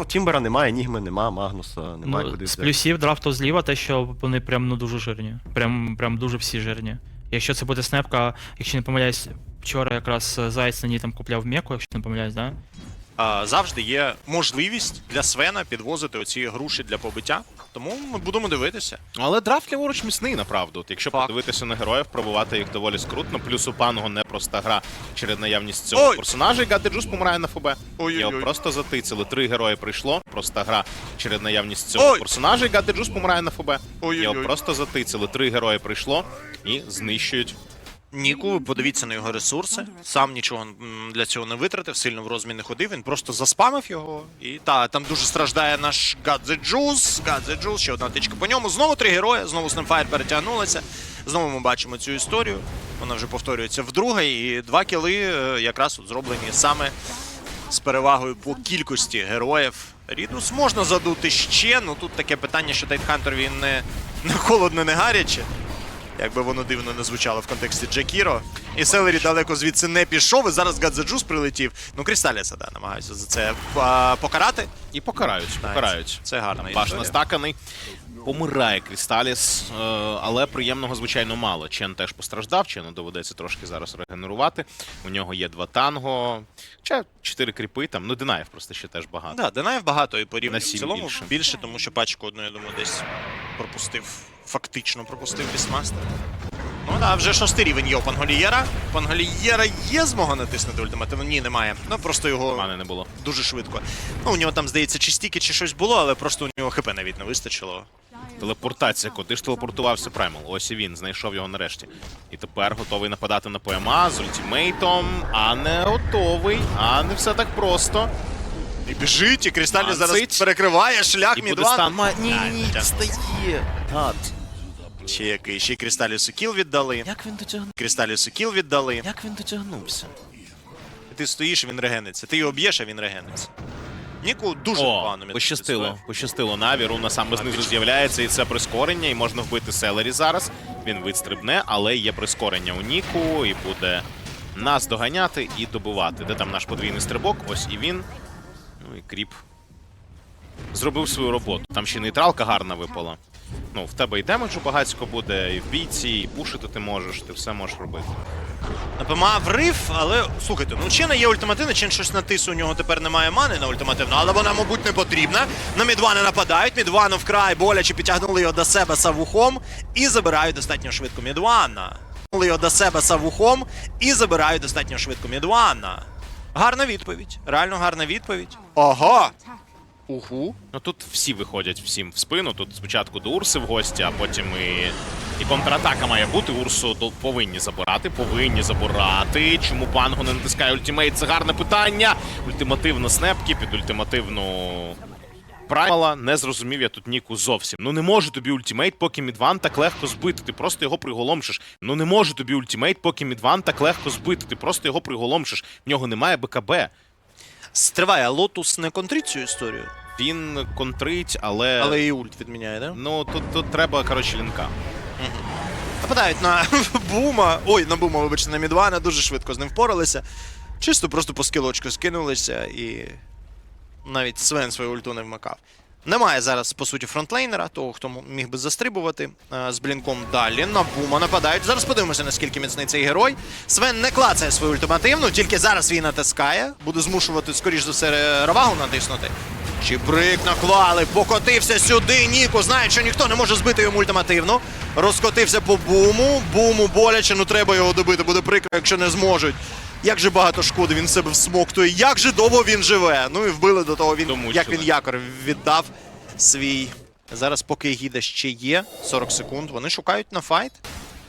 Ну, Тімбера немає, Нігми нема, Магнуса немає Ну, куди з взяти. плюсів драфту зліва те, що вони прям ну дуже жирні. Прям, прям дуже всі жирні. Якщо це буде снепка, якщо не помиляюсь, вчора якраз е, Зайць на ній там купляв меку, якщо не помиляюсь, да? Завжди є можливість для Свена підвозити оці груші для побиття. Тому ми будемо дивитися. Але драфт ліворуч міцний, направду. Якщо Так. подивитися на героїв, пробувати їх доволі скрутно. Плюс у панго непроста гра через наявність цього Ой! персонажа, і Гадеджус помирає на ФБ. Ой-ой-ой. Його просто затицили. Три герої прийшло. Проста гра через наявність цього Ой! персонажа, і Гадеджус помирає на ФБ. Ой-ой-ой. Його просто затицили. Три герої прийшло і знищують. Ніку, подивіться на його ресурси. Сам нічого для цього не витратив, сильно в розмін не ходив. Він просто заспамив його. І та там дуже страждає наш Гадзе Джуз. Гадзе Джуз, ще одна тичка по ньому. Знову три герої, знову Снемфайр перетягнулася. Знову ми бачимо цю історію. Вона вже повторюється вдруге. І два кіли е, якраз зроблені саме з перевагою по кількості героїв. Рідус можна задути ще. Ну тут таке питання, що Тайтхантер він не, не холодно, не гаряче. Якби воно дивно не звучало в контексті Джекіро. І Селері далеко звідси не пішов, і зараз Гадзеджус прилетів. Ну, Крісталіса, да, намагаюся за це а, покарати. І покарають. Покарають. Це гарна Баш настаканий. Помирає Крісталіс, е, але приємного, звичайно, мало. Чен теж постраждав, Чену доведеться трошки зараз регенерувати. У нього є два танго, хоча чотири кріпи там. Ну, Динаєв просто ще теж багато. Да, Динаєв багато і порівняно в цілому більше. більше. тому що пачку одну, я думаю, десь пропустив. Фактично пропустив Бісмастер. Ну да, вже шостий рівень є у Панголієра. Панголієра є змога натиснути ультимативно? Ні, немає. Ну просто його Мани не було. дуже швидко. Ну, у нього там, здається, чи стіки, чи щось було, але просто у нього хп навіть не вистачило. Телепортація, куди ж телепортувався Праймал? Ось і він, знайшов його нарешті. І тепер готовий нападати на ПМА з ультимейтом, а не готовий, а не все так просто. І біжить, і Кристалі зараз перекриває шлях Мідван. Ні, ні, стає. Гад. Ще який, ще й Крісталісу кіл віддали. Як він дотягнув? Крісталісу кіл віддали. Як він дотягнувся? Ти стоїш, він регениться. Ти його б'єш, а він регениться. Ніку дуже О, погано пощастило, пощастило Наві, руна саме знизу з'являється, і це прискорення, і можна вбити Селері зараз. Він відстрибне, але є прискорення у Ніку, і буде нас доганяти і добивати. Де там наш подвійний стрибок? Ось і він. Ну і кріп. Зробив свою роботу. Там ще нейтралка гарна випала. Ну, в тебе і демеджу багацько буде, і в бійці, і пушити ти можеш, ти все можеш робити. ПМА врив, але слухайте, ну у Чена є ультимативна, Чен щось натис, у нього тепер немає мани на ультимативну, але вона, мабуть, не потрібна. На Мідвана нападають, Мідвану вкрай боляче підтягнули його до себе савухом і забирають достатньо швидко Мідвана. Підтягнули його до себе савухом і забирають достатньо швидко Мідвана. Гарна відповідь. Реально гарна відповідь. Ага. Угу. Ну тут всі виходять всім в спину. Тут спочатку до Урси в гості, а потім і, і контратака має бути. Урсу повинні забирати, повинні забирати. Чому панго не натискає ультимейт? Це гарне питання. Ультимативно снепки під ультимативну. Праймала не зрозумів я тут Ніку зовсім. Ну не може тобі ультимейт, поки Мідван так легко збити. Ти просто його приголомшиш. Ну не може тобі ультимейт, поки Мідван так легко збити. Ти просто його приголомшиш. В нього немає БКБ. Стриває, Лотус не контрить цю історію, Він контрить, але. але і ульт відміняє, да? Ну тут, тут треба, коротше, лінка. Нападають на Бума. Ой, на Бума, вибачте, на Мідвана, дуже швидко з ним впоралися. Чисто просто по скілочку скинулися і навіть Свен свою ульту не вмикав. Немає зараз, по суті, фронтлейнера, того, хто міг би застрибувати е, з блінком далі. На Бума нападають. Зараз подивимося, наскільки міцний цей герой. Свен не клацає свою ультимативну, тільки зараз він натискає. Буде змушувати, скоріш за все, Равагу натиснути. Чібрик наклали, покотився сюди. Ніку знає, що ніхто не може збити йому ультимативну. Розкотився по буму. Буму боляче, ну треба його добити. Буде прикро, якщо не зможуть. Як же багато шкоди він себе всмоктує, як же довго він живе. Ну і вбили до того він, Домучили. як він якор віддав свій. Зараз, поки Гіда ще є, 40 секунд. Вони шукають на файт.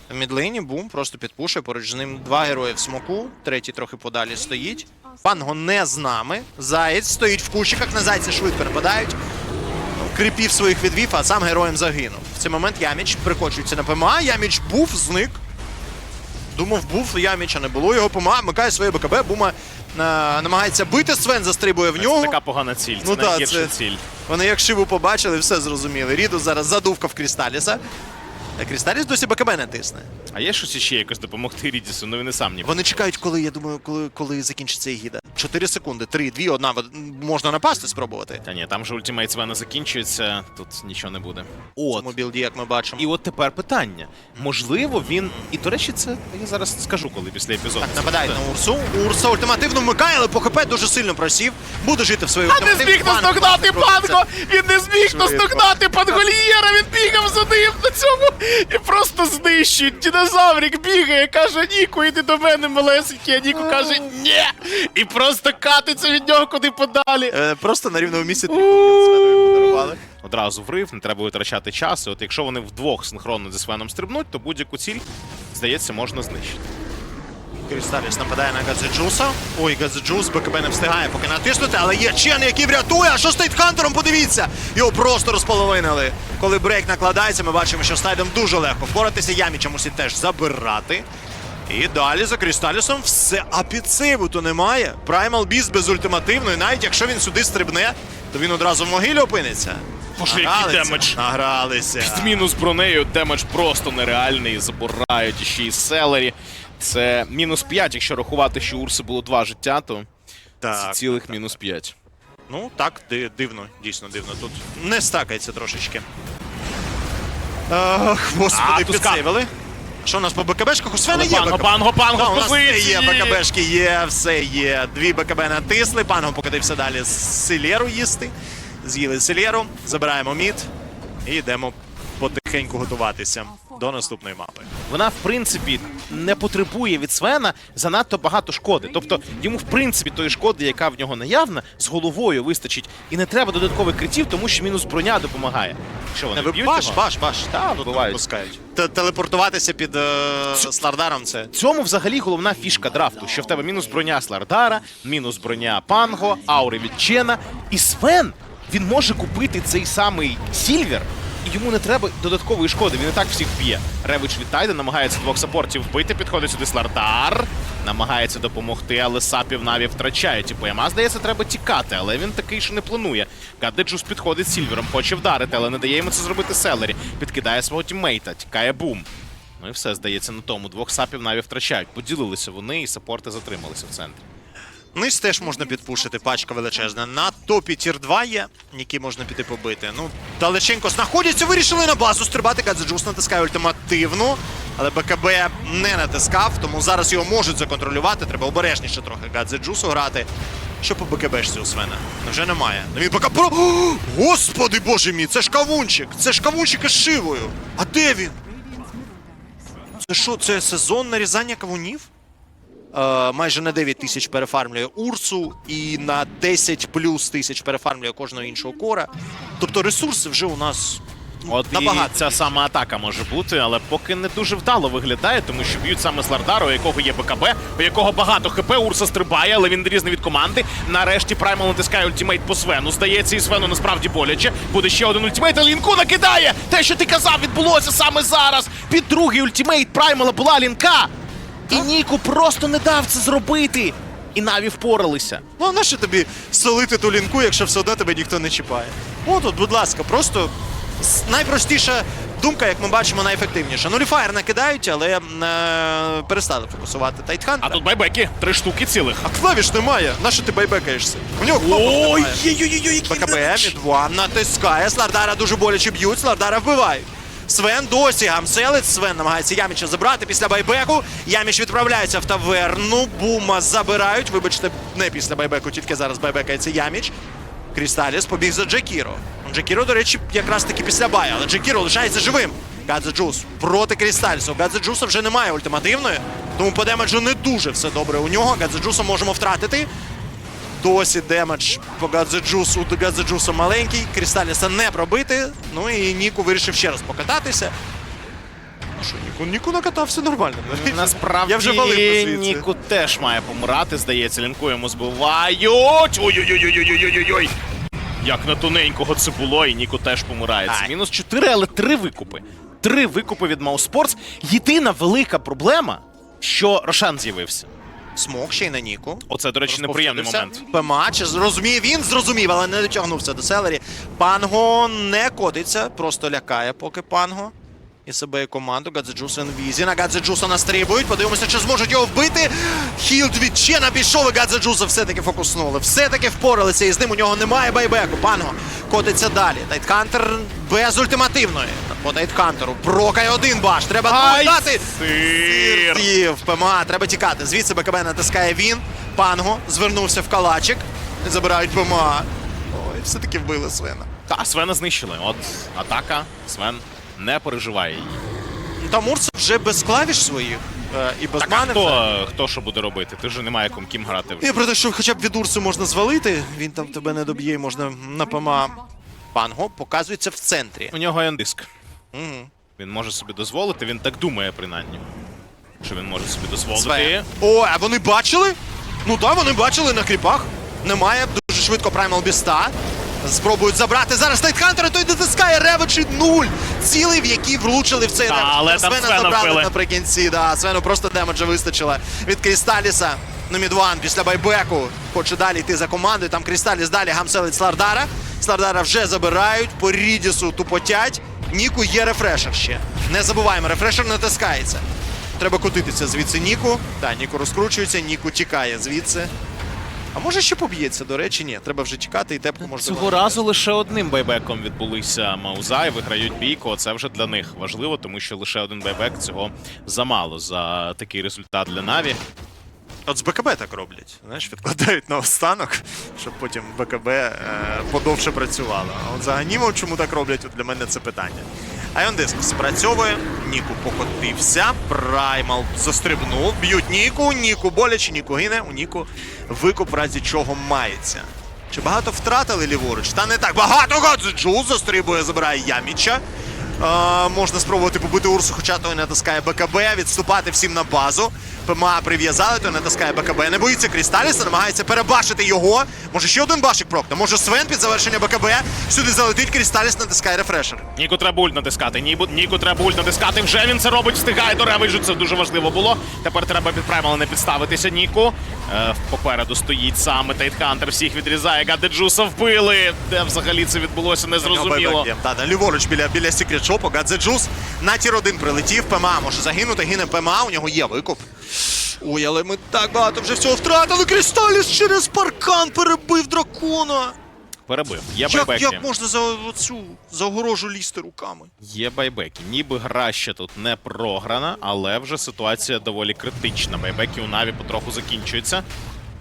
В мідлейні бум просто підпушує. Поруч з ним два герої в смоку, третій трохи подалі стоїть. Панго не з нами. Заєць стоїть в кущиках, на зайця швидко нападають. Кріпів своїх відвів, а сам героєм загинув. В цей момент Яміч прикочується на ПМА. Яміч був, зник. Думав, був Яміча, не було його ПМА, микає своє БКБ, Бума е, намагається бити, Свен застрибує в нього. Це така погана ціль. Це Ну найгірша це- ціль. Вони як шиву побачили, все зрозуміли. Ріду зараз задувка в Крісталіса. А Крісталіс досі БКБ не тисне. А є щось іще якось допомогти Рідісу? Ну він і сам ні. Вони чекають, коли, я думаю, коли, коли закінчиться Ігіда. 4 секунди, 3, 2, 1. Можна напасти спробувати. Та ні, там же ультимейт Свена закінчується, тут нічого не буде. От. цьому білді, як ми бачимо. І от тепер питання. Можливо, він. І до речі, це я зараз скажу, коли після епізоду. Так, нападають на Урсу. Урса ультимативно вмикає, але по ХП дуже сильно просів. Буде жити в своїй А не зміг наздогнати панго! Він не зміг наздогнати пангольєра! Він бігав за ним на цьому і просто знищують. Динозаврик бігає, каже Ніку, іди до мене, малесенький, а Ніку каже ні! І просто катиться від нього куди подалі. Е, просто на рівному місці три подарували. Одразу врив, не треба витрачати час. І от якщо вони вдвох синхронно зі Свеном стрибнуть, то будь-яку ціль, здається, можна знищити. Крісталіс нападає на Гадзеджуса. Ой, Гадзеджус БКБ не встигає поки натиснути, але є Чен, який врятує. А що з Тайтхантером? Подивіться! Його просто розполовинили. Коли брейк накладається, ми бачимо, що з Тайдом дуже легко впоратися. Яміча мусить теж забирати. І далі за Крісталісом все. А підсиву то немає. Праймал Біст без ультимативної. Навіть якщо він сюди стрибне, то він одразу в могилі опиниться. Боже, який демедж. Награлися. Під мінус бронею демедж просто нереальний. Забирають ще й селері. Це мінус 5, якщо рахувати, що у Урси було два життя, то це Так. цілих мінус 5. Ну, так, ди- дивно, дійсно дивно. Тут не стакається трошечки. Ах, господи, А, Тускан. підсейвили. Що у нас по БКБшках? У Свена є Панго, БКБ. панго, панго, Да, у в нас позиції! є, БКБшки є, все є. Дві БКБ натисли, панго покотився далі з Селєру їсти. З'їли Селєру, забираємо мід і йдемо потихеньку готуватися до наступної мапи. Вона, в принципі, не потребує від Свена занадто багато шкоди. Тобто йому, в принципі, тої шкоди, яка в нього наявна, з головою вистачить. І не треба додаткових критів, тому що мінус броня допомагає. Що вони б'ють баш, його? баш, баш. Та, Тут вбивають. пускають. Т- Телепортуватися під е, Слардаром це. Цьому взагалі головна фішка драфту, що в тебе мінус броня Слардара, мінус броня Панго, аури від Чена. І Свен він може купити цей самий Сільвер, йому не треба додаткової шкоди. Він і так всіх б'є. Ревич від Тайда намагається двох саппортів вбити, підходить сюди Слардар. Намагається допомогти, але сапів Наві втрачають. І по Яма, здається, треба тікати, але він такий, що не планує. Гадеджус підходить з Сільвером, хоче вдарити, але не дає йому це зробити Селері. Підкидає свого тіммейта, тікає бум. Ну і все, здається, на тому. Двох сапів наві втрачають. Поділилися вони, і саппорти затрималися в центрі. Низ теж можна підпушити, пачка величезна. На топі тір 2 є, які можна піти побити. Ну, далеченько знаходяться, вирішили на базу стрибати. Гадзеджус натискає ультимативну, але БКБ не натискав, тому зараз його можуть законтролювати. Треба обережніше трохи Гадзеджусу грати. Що по БКБшці у Свена? Вже немає. Ну він про. О, Господи боже мій, це ж кавунчик! Це ж кавунчик із шивою! А де він? Це що, це сезон нарізання кавунів? Е, майже на 9 тисяч перефармлює Урсу і на 10 плюс тисяч перефармлює кожного іншого кора. Тобто ресурси вже у нас ну, От набагато. і ця сама атака може бути, але поки не дуже вдало виглядає, тому що б'ють саме Слардару, у якого є БКБ, у якого багато ХП, Урса стрибає, але він різний від команди. Нарешті Праймал натискає ультимейт по Свену. Здається, і Свену насправді боляче. Буде ще один ультимейт, але лінку накидає! Те, що ти казав, відбулося саме зараз. Під другий ультимейт Праймала була лінка. І Ніку просто не дав це зробити. І Наві впоралися. Ну а нащо тобі солити ту лінку, якщо все одно тебе ніхто не чіпає? От, от, будь ласка, просто найпростіша думка, як ми бачимо, найефективніша. Ну, Ліфаєр накидають, але е, перестали фокусувати А тут байбеки, три штуки цілих. А клавіш немає. Нащо ти байбекаєшся? У нього кнопок Ой, немає. ой-ой-ой, який БКБ. Мідван натискає, Слардара дуже боляче б'ють, Слардара вбивають. Свен досі гамселить, Свен намагається Яміча забрати після байбеку. Яміч відправляється в таверну, Бума забирають. Вибачте, не після байбеку, тільки зараз байбекається Яміч. Крісталіс побіг за Джекіро. Джекіро, до речі, якраз таки після бая, але Джекіро лишається живим. Гадзе Джус проти Крісталісу. Гадзе Джуса вже немає ультимативної, тому по демеджу не дуже все добре у нього. Гадзе Джуса можемо втратити. Досі демедж по Гадзеджусу. У Гадзеджуса маленький. Крісталіса не пробити. Ну і Ніку вирішив ще раз покататися. Ну що, Ніку, Ніку накатався нормально. Насправді Я вже валив. Ніку теж має помирати, здається, лінку йому збивають. Ой-ой-ой-ой-ой-ой-ой. Як на тоненького це було, і Ніку теж помирає. Це мінус 4, але три викупи. Три викупи від Мауспортс. Єдина велика проблема, що Рошан з'явився. Смок ще й на Ніку. Оце, до речі, неприємний момент. ПМА, зрозумів, він, зрозумів, але не дотягнувся до селері. Панго не котиться, просто лякає поки панго. І себе і команду. Гадзеджус інвізі. На Гадзеджуса настрибують. Подивимося, чи зможуть його вбити. Хілд від Чена пішов і Гадзеджуса все-таки фокуснули. Все-таки впоралися, і з ним у нього немає байбеку. Панго котиться далі. Тайтхантер без ультимативної. По Тайтхантеру. Прокає один баш. Треба дати. Сир! ПМА, треба тікати. Звідси БКБ натискає він. Панго звернувся в калачик. Забирають ПМА. Ой, все-таки вбили Свена. Та, Свена знищили. От атака. Свен не переживає її. Ну, Там Урса вже без клавіш своїх е, і без Так, а мани. хто, хто що буде робити? Ти ж немає ком ким грати вже. І про те, що хоча б від Урсу можна звалити, він там тебе не доб'є і можна на ПМА. Панго показується в центрі. У нього ендиск. Угу. Він може собі дозволити, він так думає, принаймні. Що він може собі дозволити. Свен. О, а вони бачили? Ну так, вони бачили на кріпах. Немає дуже швидко Primal Біста. Спробують забрати зараз Тайтхантера, той дотискає ревичі нуль. Цілий, в які влучили в цей Та, ревич. але там Свена Свена забрали вбили. наприкінці. Да. Свену просто демеджа вистачило від Крісталіса. На мідван після байбеку. Хоче далі йти за командою. Там Крісталіс далі гамселить Слардара. Слардара вже забирають. По Рідісу тупотять. Ніку є рефрешер ще. Не забуваємо, рефрешер натискається. Треба котитися звідси Ніку. Так, Ніку розкручується, Ніку тікає звідси. А може ще поб'ється, до речі, ні. Треба вже чекати і тепку можна. Цього разу лише одним байбеком відбулися Мауза і виграють бійку. Це вже для них важливо, тому що лише один байбек цього замало за такий результат для Наві. От з БКБ так роблять. Знаєш, відкладають на останок, щоб потім БКБ е, подовше працювало. А от за Ганімов чому так роблять? От для мене це питання. Айон Диск спрацьовує, Ніку покотився, Праймал застрибнув, б'ють Ніку, Ніку боляче, Ніку гине, у Ніку викуп разі чого мається. Чи багато втратили ліворуч? Та не так багато Гадзеджу застрибує, забирає Яміча. Можна спробувати побити Урсу, хоча той натискає БКБ, відступати всім на базу. ПМА прив'язали, той натискає БКБ. Не боїться Крісталіса, намагається перебашити його. Може ще один башик прокне. Може Свен під завершення БКБ. Сюди залетить, Крісталіс натискає рефрешер. Ніку треба ульт натискати. Ніку, Ніку треба ульт натискати. Вже він це робить, встигає до ревиджу. Це дуже важливо було. Тепер треба під Праймала не підставитися Ніку. Е, попереду стоїть саме Тайтхантер. Всіх відрізає. Гадеджуса вбили. Де взагалі це відбулося, не зрозуміло. Так, ліворуч біля, біля Секрет Шопу. Гадзеджус на тір 1 прилетів. ПМА може загинути, гине ПМА, у нього є викуп. Ой, але ми так багато вже всього втратили. Крісталіс через паркан перебив дракона. Перебив. Є Як, байбеки. як можна за оцю за огорожу лізти руками? Є байбеки. Ніби гра ще тут не програна, але вже ситуація доволі критична. Байбеки у Наві потроху закінчуються.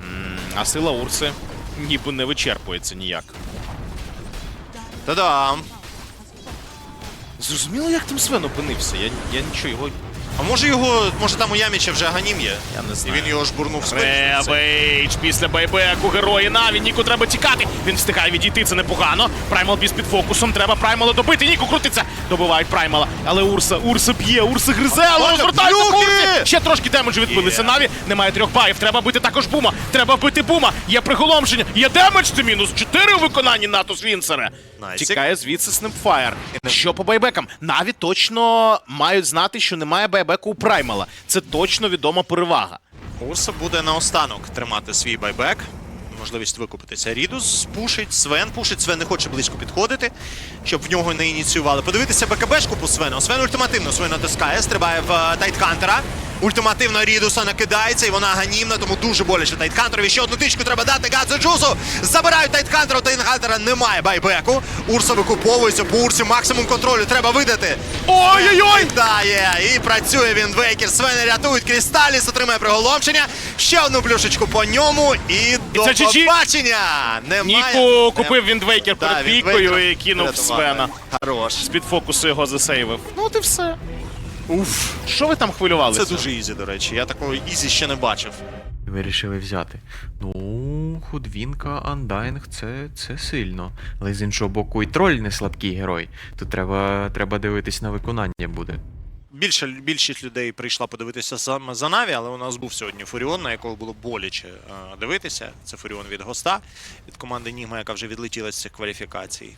М, А сила Урси ніби не вичерпується ніяк. Та-дам. Зрозуміло, як там Свен опинився. Я, я нічого його. А може його, може там у Яміча вже ганім є? Я не І знаю. він його жбурнув спину. Ревейдж після байбеку герої Наві. Ніку треба тікати. Він встигає відійти, це непогано. Праймал біс під фокусом. Треба Праймала добити. Ніку крутиться. Добивають Праймала. Але Урса, Урса б'є, Урса гризе, але розвертається! Урсі. Ще трошки демеджу відбилися. Наві. Немає трьох баїв. Треба бити також бума. Треба бити бума. Є приголомшення. Є демедж. Це мінус 4 у виконанні Натус Вінсера. Найсік. Тікає звідси Снепфаєр. Що по байбекам? Наві точно мають знати, що немає байбеку у Праймала. Це точно відома перевага. Урса буде наостанок тримати свій байбек. Можливість викупитися. Рідус пушить, Свен пушить, Свен не хоче близько підходити, щоб в нього не ініціювали. Подивитися БКБшку по Свену. Свен ультимативно Свен натискає, стрибає в е, Тайтхантера. Ультимативно Рідуса накидається, і вона ганімна, тому дуже боляче Тайтхантерові. Ще одну тичку треба дати Гадзо Джусу. Забирають Тайтхантера, у Тайтхантера немає байбеку. Урса викуповується, по Урсі максимум контролю треба видати. Ой-ой-ой! Дає, і працює він Вейкер. Свени рятують Крісталіс, отримає приголомшення. Ще одну плюшечку по ньому і до це GG. побачення. Немає. Ніку купив Віндвейкер Да, перед і кинув. Свена. Хорош. З-під фокусу його засейвив. Ну от і все. Уф. Що ви там хвилювалися? Це дуже ізі, до речі. Я такого ізі ще не бачив. Вирішили взяти. Ну, Худвінка, Андайнг це, це сильно. Але з іншого боку, і троль не слабкий герой. Тут треба, треба дивитись на виконання буде. Більше, більшість людей прийшла подивитися саме за Наві, але у нас був сьогодні Фуріон, на якого було боляче е, дивитися. Це Фуріон від Госта, від команди Нігма, яка вже відлетіла з цих кваліфікацій.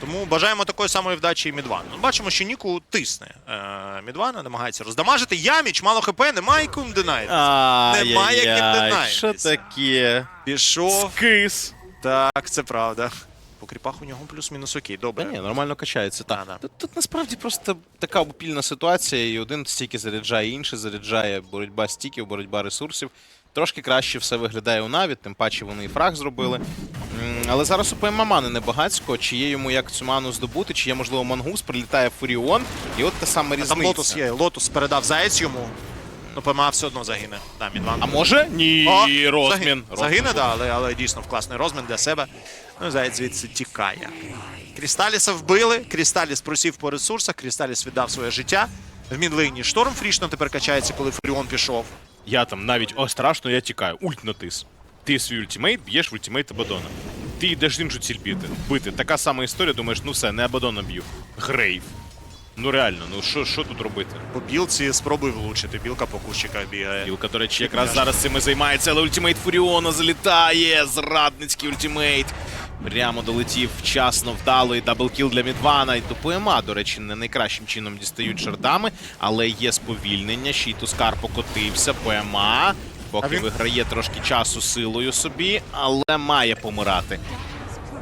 Тому бажаємо такої самої вдачі і Мідвану. Ну, Бачимо, що Ніку тисне е, Мідвана, намагається роздамажити. Яміч, мало хп, немає кум динайт. Немає як Ай-яй-яй. Що таке? Пішов. Скис. Так, це правда. По кріпах у нього плюс-мінус окей. Та Добре. ні, нормально качається. Так. Да-да. Тут, тут насправді просто така обопільна ситуація, і один стільки заряджає, інший заряджає боротьба стіків, боротьба ресурсів. Трошки краще все виглядає у Наві, тим паче вони і фраг зробили. Але зараз у мани небагацько, чи є йому як цю ману здобути, чи є, можливо, мангус, прилітає Фуріон, і от та сама А різниця. Там лотус є. Лотус передав заєць йому. Ну, ПМА все одно загине. Да. А може? Ні, О, розмін. заги- Загине, да, але, але дійсно в класний розмін для себе. Ну, і заєць звідси тікає. Крісталіса вбили, Крісталіс просів по ресурсах, Крісталіс віддав своє життя. В мінлині шторм фрішно тепер качається, коли Фуріон пішов. Я там навіть о, страшно, я тікаю. Ульт натис. Ти свій ультимейт б'єш в ультимейт Абадона. Ти йдеш іншу ціль бити. Бити. Така сама історія, думаєш, ну все, не Абадона б'ю. Грейв. Ну реально, ну що, що тут робити? По білці спробуй влучити. Білка по кущиках бігає. Білка, до речі, якраз зараз цим і займається, але ультимейт Фуріона залітає. Зрадницький ультимейт. Прямо долетів вчасно, вдало і даблкіл для Мідвана. І до ПМА, до речі, не найкращим чином дістають шардами, але є сповільнення. Ще й Тускар покотився. ПМА. Поки він- виграє трошки часу силою собі, але має помирати.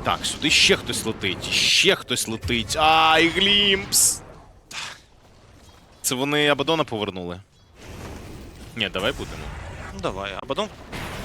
Так, сюди ще хтось летить, ще хтось летить. Ай, Глімпс! Це вони Абадона повернули. Ні, давай будемо. Ну давай, а потім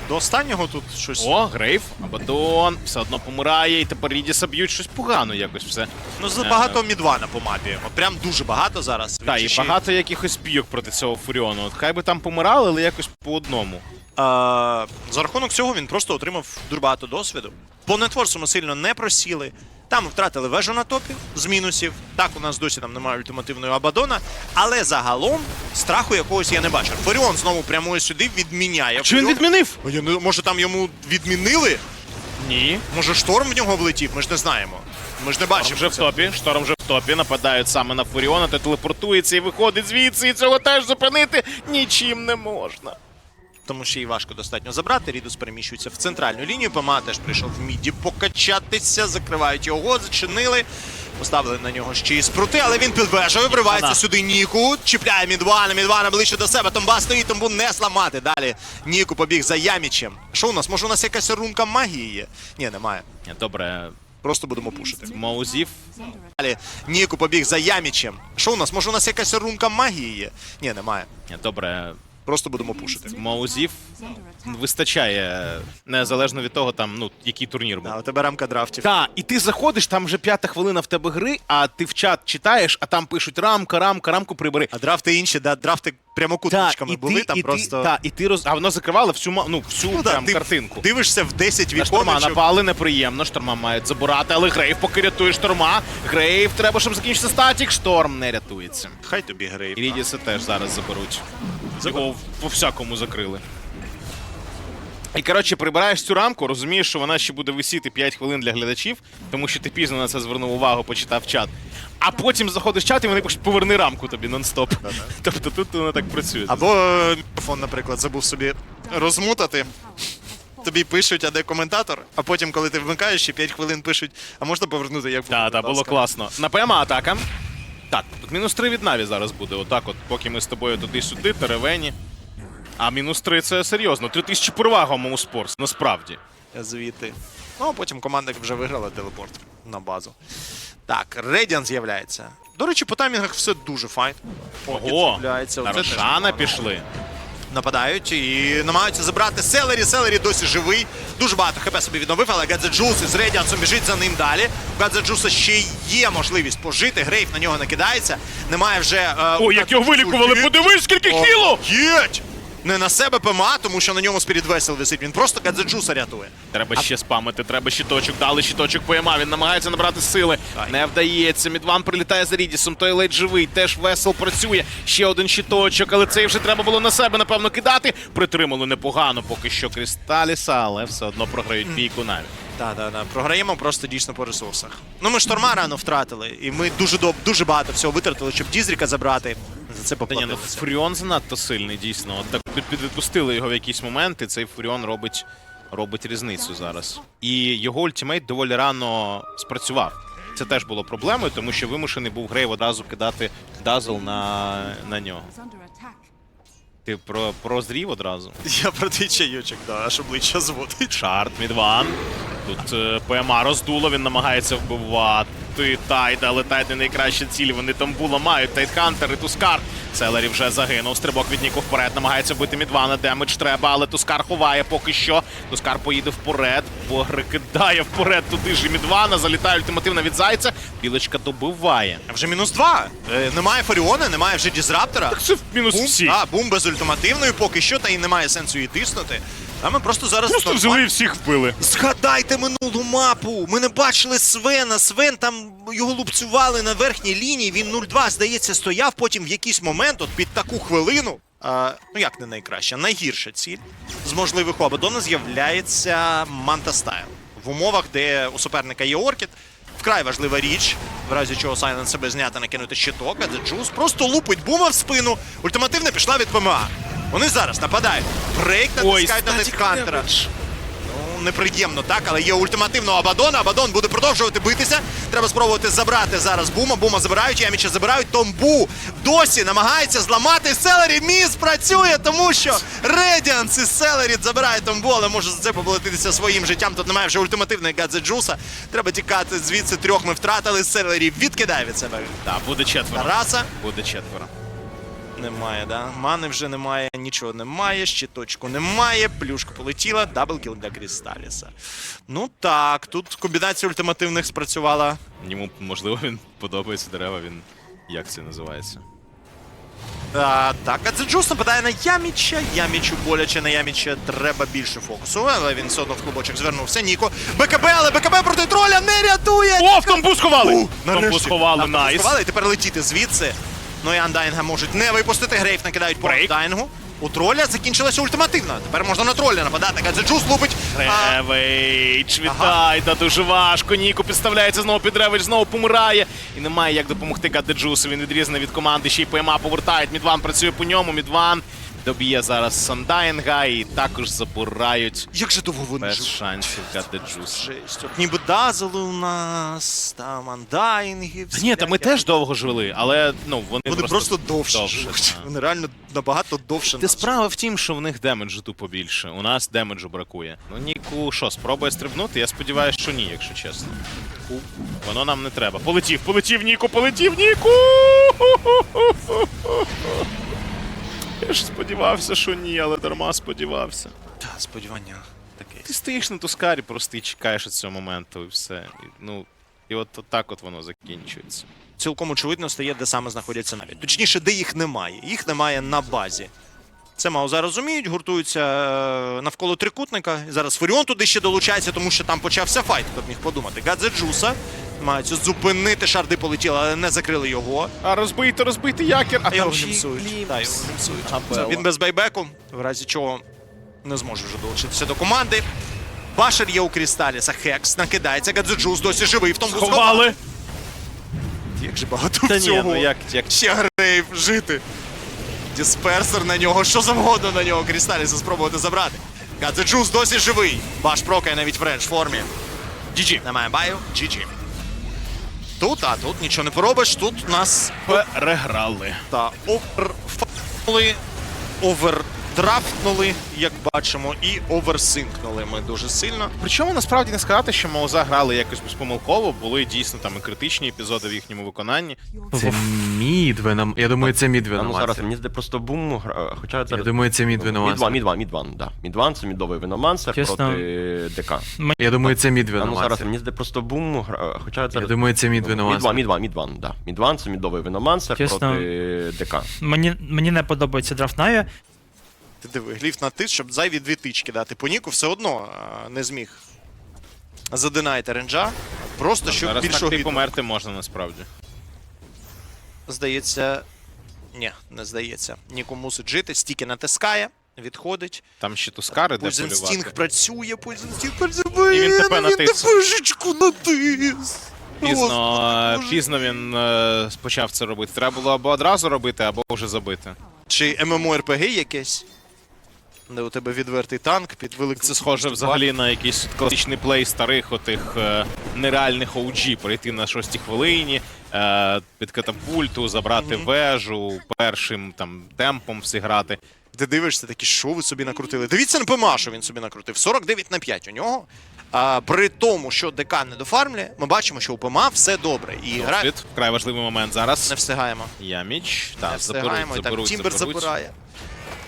до останнього тут щось. О, Грейв, Абадон, все одно помирає, і тепер Рідіса б'ють щось погано якось все. Ну, забагато мідвана по мапі. От прям дуже багато зараз. Так, і багато якихось пійок проти цього Фуріону. От хай би там помирали, але якось по одному. А, за рахунок цього він просто отримав дуже багато досвіду. По нетворсу ми сильно не просіли. Там втратили вежу на топі з мінусів. Так, у нас досі там немає ультимативної Абадона. Але загалом страху якогось я не бачив. Фуріон знову прямує сюди, відміняє. Чи він відмінив? Я не- Може там йому відмінили? Ні. Може шторм в нього влетів? Ми ж не знаємо. Ми ж не Шторм бачимо. вже в топі, шторм вже в топі, нападають саме на Фуріона, той телепортується і виходить звідси, і цього теж зупинити нічим не можна. Тому що її важко достатньо забрати. Рідус переміщується в центральну лінію. ПМА теж прийшов в міді покачатися, закривають його, зачинили. Поставили на нього ще й спрути, але він під вежею, вривається сюди Ніку, чіпляє Мідвана, Мідвана ближче до себе, Томба стоїть, Томбу не зламати. Далі Ніку побіг за Ямічем. Що у нас? Може у нас якась рунка магії є? Ні, немає. Добре, Просто будемо пушити. Моузів. Далі Ніку побіг за Ямічем. Що у нас? Може у нас якась рунка магії є? Ні, немає. Добре, Просто будемо пушити. Моузів вистачає незалежно від того, там, ну, який турнір був. А у тебе рамка драфтів. Так, і ти заходиш, там вже п'ята хвилина в тебе гри, а ти в чат читаєш, а там пишуть рамка, рамка, рамку прибери. А драфти інші, да, драфти прямокутничками були, там і просто. Ти, та, і ти роз... А воно закривало всю, ма- ну, всю Ну, да, прям ти картинку. Дивишся в 10 На шторма віконечок. напали неприємно, шторма мають забирати, але Грейв поки рятує шторма. Грейв треба, щоб закінчився статік, шторм не рятується. Хай тобі грей. І Рідіса теж зараз заберуть. Його по всякому закрили. І коротше, прибираєш цю рамку, розумієш, що вона ще буде висіти 5 хвилин для глядачів, тому що ти пізно на це звернув увагу, почитав чат. А потім заходиш в чат і вони пишуть поверни рамку тобі нон-стоп. Тобто тут воно так працює. Або е, мікрофон, наприклад, забув собі розмутати. Тобі пишуть, а де коментатор, а потім, коли ти вмикаєш, ще 5 хвилин пишуть, а можна повернути як Так, так, було класно. Напевно, атака. Так, тут мінус 3 від Наві зараз буде. Отак, от, поки ми з тобою туди-сюди, теревені. А мінус 3 це серйозно. 3000 перевага у спорс, насправді. Звідти. Ну, а потім команда вже виграла телепорт на базу. Так, Редіан з'являється. До речі, по таймінгах все дуже файн. Ого! з'являється. На Рошана непогано. пішли. Нападають і намагаються забрати Селері. Селері досі живий. Дуже багато хп собі відновив, але Гадзеджус із Рейдіансом біжить за ним далі. У Гадзеджуса ще є можливість пожити. Грейв на нього накидається. Немає вже. е, О, як його вилікували! Подивись, скільки хілу! Єть! Не на себе ПМА, тому що на ньому Спіріт Весел висить. Він просто Гадзеджуса рятує. Треба ще спамити, треба щиточок. Дали щиточок ПМА. Він намагається набрати сили. Ай. Не вдається. Мідван прилітає за Рідісом. Той ледь живий. Теж весел працює. Ще один щиточок, але цей вже треба було на себе, напевно, кидати. Притримали непогано поки що Крісталіса, але все одно програють бійку навіть. Так, так, так. Програємо просто дійсно по ресурсах. Ну ми шторма рано втратили, і ми дуже доб... дуже багато всього витратили, щоб Дізріка забрати. За це Та ні, ну. Фуріон занадто сильний, дійсно. От так під- підвідпустили його в якісь моменти. Цей Фуріон робить, робить різницю зараз. І його ультимейт доволі рано спрацював. Це теж було проблемою, тому що вимушений був Грейв одразу кидати дазл на, на нього. Ти про прозрів одразу. Я про твій чайочок, да, аж обличчя зводить. Шарт, мідван. Тут е, ПМА роздуло, він намагається вбивати Тайда, але Тайд не найкраща ціль. Вони там було мають Тайдхантер і Тускар. Селері вже загинув. Стрибок від Ніку вперед. Намагається бити Мідвана. Демедж треба, але Тускар ховає поки що. Тускар поїде вперед, перекидає вперед туди ж і Мідвана. Залітає ультимативна від зайця. Білочка добиває. Вже мінус два. Е, немає Фаріона, немає вже Дізраптора. Так це мінус всі. а, бум без ультимативної поки що, та й немає сенсу її тиснути. А ми просто зараз. Просто взяли і всіх вбили. Згадайте минулу мапу. Ми не бачили Свена. Свен там його лупцювали на верхній лінії. Він 0-2, здається, стояв. Потім в якийсь момент, от під таку хвилину. А, ну як не найкраща, найгірша ціль з можливих у Абадона з'являється Манта Стайл. В умовах, де у суперника є Оркід. Вкрай важлива річ, в разі чого Сайленс себе зняти, накинути щиток, а Juice просто лупить бума в спину. Ультимативна пішла від ПМА. Вони зараз нападають. Брейк натискають на Нетхантера. Ну, неприємно, так, але є ультимативного Абадона. Абадон буде продовжувати битися. Треба спробувати забрати зараз Бума. Бума забирають, Яміча забирають. Томбу досі намагається зламати Селері. Міс працює, тому що Редіанс із Селері забирає Томбу, але може за це поплатитися своїм життям. Тут немає вже ультимативної Гадзе Джуса. Треба тікати звідси трьох ми втратили. Селері відкидає від себе Так, буде четверо. Тараса. Буде четверо. Немає, да? Мани вже немає, нічого немає, щиточку немає, плюшка полетіла, даблкіл для Крісталіса. Ну так, тут комбінація ультимативних спрацювала. Йому, можливо, він подобається дерева, він. Як це називається? А, так, а це Джус нападає на Яміча. Ямічу боляче на Яміча треба більше фокусу, але він все одно в клубочок звернувся. Ніко. БКБ, але БКБ проти троля не рятує! О, в Томбу сховали! Нарешті. сховали, Так, найс. Сховали, і тепер летіти звідси. Ну і Андайнга можуть не випустити. Грейф накидають по Андайнгу. У троля закінчилася ультимативна. Тепер можна на троля нападати. Гадзеджус лупить. Ревич, вітай, та дуже важко. Ніку підставляється знову під Ревич, знову помирає. І немає як допомогти Гадзеджусу. Він відрізаний від команди, ще й ПМА повертають. Мідван працює по ньому. Мідван доб'є зараз Сандайнга і також забирають Як же довго вони без шансів. Жесть. От ніби дазили у нас, там андайнги. Та Ні, та ми теж довго жили, але ну вони, Вони просто, довше, довше, живуть. Вони реально набагато довше Ти нас. справа в тім, що в них демеджу тупо більше. У нас демеджу бракує. Ну Ніку що, спробує стрибнути? Я сподіваюся, що ні, якщо чесно. Воно нам не треба. Полетів, полетів, Ніку, полетів, Ніку! Я ж сподівався, що ні, але дарма сподівався. Та, сподівання таке. Ти стоїш на тускарі просто і чекаєш цього моменту, і все. І, ну, і от, от так от воно закінчується. Цілком очевидно стає, де саме знаходяться навіть. Точніше, де їх немає. Їх немає на базі. Це Мауза розуміють, гуртуються е, навколо трикутника. Зараз Фуріон туди ще долучається, тому що там почався файт, хто б міг подумати. Гадзе Джуса намагаються зупинити, шарди полетіли, але не закрили його. А розбийте, розбийте якір, а його там гімсують. Та, його гімсують. Він без бейбеку, в разі чого не зможе вже долучитися до команди. Башер є у Крісталіса, Хекс накидається, Гадзеджус досі живий в тому Сховали! Як же багато Та ні, всього. ну як, як Ще грейв жити. Дисперсер на нього, що завгодно на нього Крісталіса спробувати забрати. Гадзеджус досі живий. Баш прокає навіть в рендж формі. GG. Немає баю, GG. Тут, а тут нічого не поробиш. Тут нас переграли. та оверфнули, овердрафтнули, як бачимо, і оверсинкнули ми дуже сильно. Причому насправді не сказати, що Мауза грали якось безпомилково, були дійсно там і критичні епізоди в їхньому виконанні. Це мід. Я думаю, це мід ну зараз мені здається просто бум, гра- хоча це... Я думаю, це мід Мідван. Мідван, Мідван, да. Мідван це мідовий виномансер Чесно. проти ДК. Я думаю, це мід ну зараз мені здається просто бум, гра- хоча це... Я думаю, це мід Мідван, веномансер. Мідван, Мідван, да. Мідван це мідовий виномансер Чесно. проти ДК. Мені, мені не подобається драфт Наві. Ти диви, гліф на тис, щоб зайві дві тички дати. По Ніку все одно а, не зміг задинайте ренджа. Просто щоб Зараз більшого так і померти можна насправді. Здається. Ні, не здається. Ніку мусить жити, стільки натискає, відходить. Там ще тускари, де полювати. працює, Poison Sting працює. І він ТП ну, натис. Він ТПшечку натис. Пізно, е, пізно він е, почав це робити. Треба було або одразу робити, або вже забити. Чи ММО-РПГ якесь? Де у тебе відвертий танк під великим... Це схоже взагалі на якийсь класичний плей старих отих е, нереальних OG. Пройти на шостій хвилині, е, під катапульту, забрати вежу, першим там темпом всі грати. Ти дивишся, такі, що ви собі накрутили? Дивіться на ПМА, що він собі накрутив. 49 на 5 у нього. А, при тому, що ДК не дофармлює, ми бачимо, що у ПМА все добре. І гра Досвід. Вкрай важливий момент зараз. не встигаємо. Яміч. Не Так, заберуть, встигаємо, і так заберуть, Тімбер заберуть. забирає.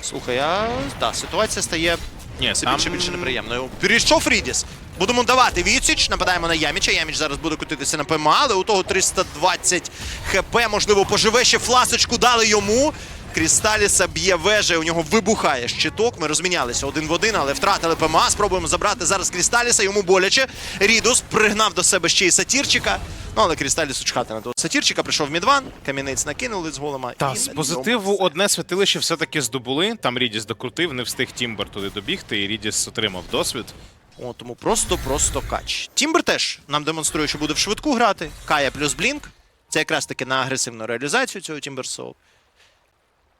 Слухай, а так, ситуація стає Ні, все там... більше більше неприємною. Прийшов Рідіс. Будемо давати відсіч, нападаємо на Яміча. Яміч зараз буде кутитися на ПМА, але у того 320 хп, можливо, поживе ще фласочку дали йому. Крісталіса б'є вежа, у нього вибухає щиток. Ми розмінялися один в один, але втратили ПМА. Спробуємо забрати зараз Крісталіса, йому боляче. Рідус пригнав до себе ще й сатірчика. Ну, але Крісталіс чхати на того сатірчика, прийшов Мідван, камінець накинули з голома. Та, і з позитиву одне святилище все-таки здобули. Там Рідіс докрутив, не встиг Тімбер туди добігти, і Рідіс отримав досвід. О, тому просто-просто кач. Тімбер теж нам демонструє, що буде в швидку грати. Кая плюс Блінк. Це якраз таки на агресивну реалізацію цього Тімбер Соул.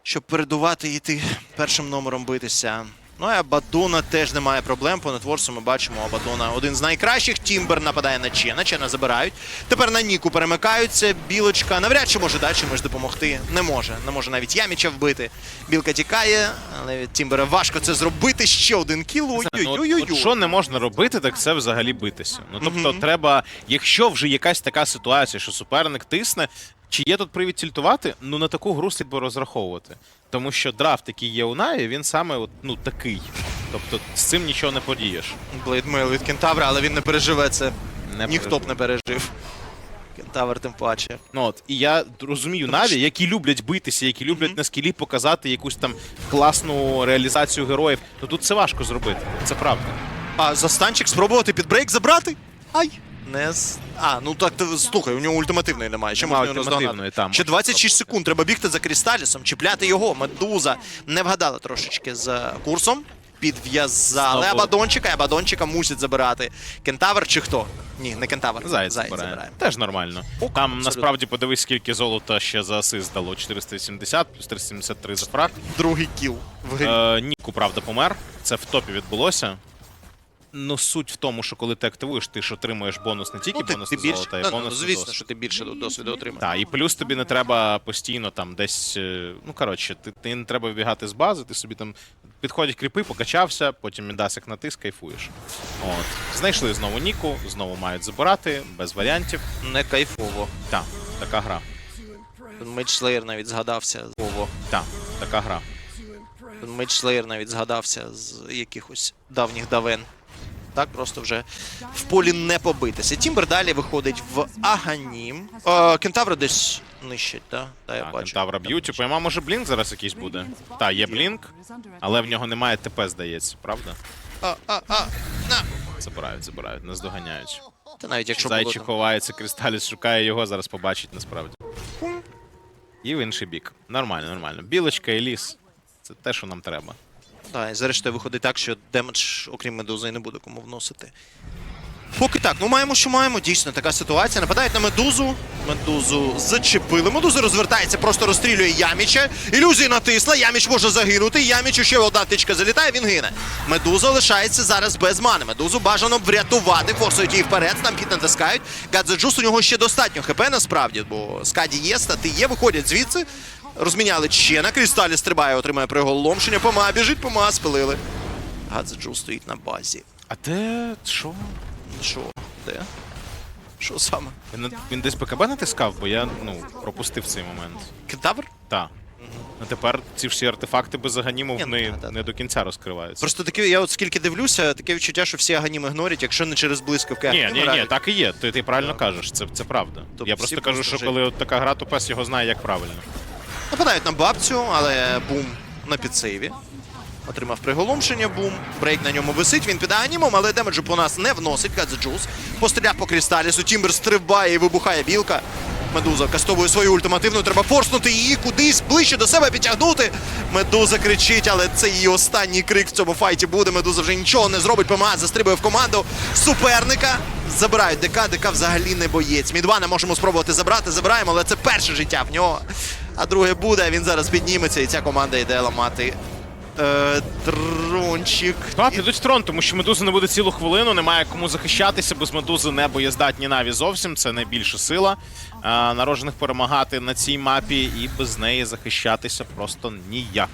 Щоб передувати і йти першим номером битися. Ну і Абадона теж немає проблем. По нетворсу ми бачимо Абадона один з найкращих. Тімбер нападає на Чена, Чена забирають. Тепер на Ніку перемикаються. Білочка навряд чи може далі чимось допомогти. Не може. Не може навіть Яміча вбити. Білка тікає, але від Тімбера важко це зробити. Ще один кіл. Ну, Ой-ой-ой. що не можна робити, так це взагалі битися. Ну тобто, треба, якщо вже якась така ситуація, що суперник тисне, чи є тут привід тільтувати, ну на таку гру слід би розраховувати. Тому що драфт, який є у Наві, він саме от, ну такий. Тобто з цим нічого не подієш. Блейдмейл від Кентавра, але він не переживе це. Не Ніхто б не пережив. Кентавр тим паче. Ну от і я розумію Наві, які люблять битися, які люблять на скілі показати якусь там класну реалізацію героїв. Ну тут це важко зробити. Це правда. А застанчик спробувати під брейк забрати? Ай! Не з. А, ну так ти слухай, у нього ультимативної немає. Ще Нема можна його ультимативної, наздогнати. там, Ще 26 секунд. Треба бігти за Крісталісом, чіпляти його. Медуза не вгадала трошечки з курсом. Підв'язали Знову. Абадончика, і Абадончика мусять забирати. Кентавр чи хто? Ні, не кентавр. Заяць забирає. Теж нормально. Ок, Там абсолютно. насправді подивись, скільки золота ще за асист дало. 480 плюс 373 за фраг. Другий кіл в грі. Е, Ніку, правда, помер. Це в топі відбулося. Ну, суть в тому, що коли ти активуєш, ти ж отримуєш бонус не тільки ну, ти, бонус ти на більше. золото, а й Ну, ну, бонус на звісно, досвід. що ти більше досвіду отримаєш. Так, і плюс тобі не треба постійно там десь. е, Ну, коротше, ти, ти не треба вбігати з бази, ти собі там підходять кріпи, покачався, потім мідасик натис, кайфуєш. От. Знайшли знову Ніку, знову мають забирати, без варіантів. Не кайфово. Так, така гра. Мейдж навіть згадався. Ово. Так, така гра. Мейдж навіть згадався з якихось давніх давен. Так, просто вже в полі не побитися. Тімбер далі виходить в Аганім. Е, Кентавра десь нищить, так? Да? я Так, бачу. Кентавра б'ють. Пойма, може блінк зараз якийсь буде. Так, є блінк, але в нього немає ТП, здається, правда? А, а, а, на. Забирають, забирають, нас доганяють. Та навіть якщо Зайчик ховається, Кристаліс шукає його, зараз побачить насправді. І в інший бік. Нормально, нормально. Білочка і ліс. Це те, що нам треба. Так, і зрештою виходить так, що демедж, окрім медузи, не буде кому вносити. Поки так, ну маємо, що маємо. Дійсно, така ситуація. Нападають на медузу. Медузу зачепили. Медуза розвертається, просто розстрілює Яміча. Ілюзія натисла. Яміч може загинути. Ямічу ще одна тичка залітає, він гине. Медуза лишається зараз без мани. Медузу бажано врятувати, форсують її вперед, стампіт натискають. Гадзеджус у нього ще достатньо хп насправді, бо скаді є, стати є, виходять звідси. Розміняли ще на Крісталі стрибає, отримає приголомшення. Пома біжить, пома спилили. Гадзеджус стоїть на базі. А де що? Що? Де? Що саме? Він, він десь БКБ натискав, бо я ну, пропустив цей момент. Кентавр? Так. Ну тепер ці всі артефакти без аганімов Ні, ну, не, да, да, не до кінця розкриваються. Просто таке, я от скільки дивлюся, таке відчуття, що всі аганім ігнорять, якщо не через блискавки. Ні, ні, ні, так і є. Ти, ти правильно кажеш, це, це правда. Тобто я просто кажу, що вже- коли от така гра, то пес його знає, як правильно. Нападають на бабцю, але бум на підсейві. Отримав приголомшення, бум. Брейк на ньому висить, він піде анімом, але демеджу по нас не вносить. Кадзе Джус. Постріляв по Крісталісу, Тімбер стрибає і вибухає білка. Медуза кастовує свою ультимативну, треба форснути її кудись ближче до себе підтягнути. Медуза кричить, але це її останній крик в цьому файті буде. Медуза вже нічого не зробить. ПМА застрибує в команду суперника. Забирають ДК, ДК взагалі не боєць. Мідвана можемо спробувати забрати, забираємо, але це перше життя в нього. А друге буде, він зараз підніметься, і ця команда йде ламати. Е, дрончик. Так, підуть трон, тому що медуза не буде цілу хвилину, немає кому захищатися. Без медузи не боєздатні наві зовсім. Це найбільша сила а, народжених перемагати на цій мапі, і без неї захищатися просто ніяк.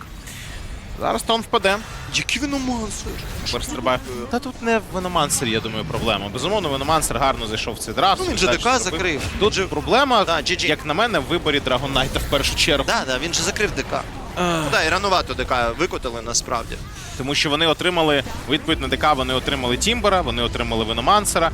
Зараз тон впаде. Який він монстр? Тепер стрибає. Та тут не в Веномансері, я думаю, проблема. Безумовно, Веномансер гарно зайшов в цей драфт. Ну, він же ДК закрив. Тут же проблема, Да, GG. як на мене, в виборі Драгон Найта в першу чергу. Да, да, він же закрив ДК. Ну да, і ранувато ДК викотили насправді. Тому що вони отримали відповідь на ДК, вони отримали Тімбера, вони отримали Веномансера.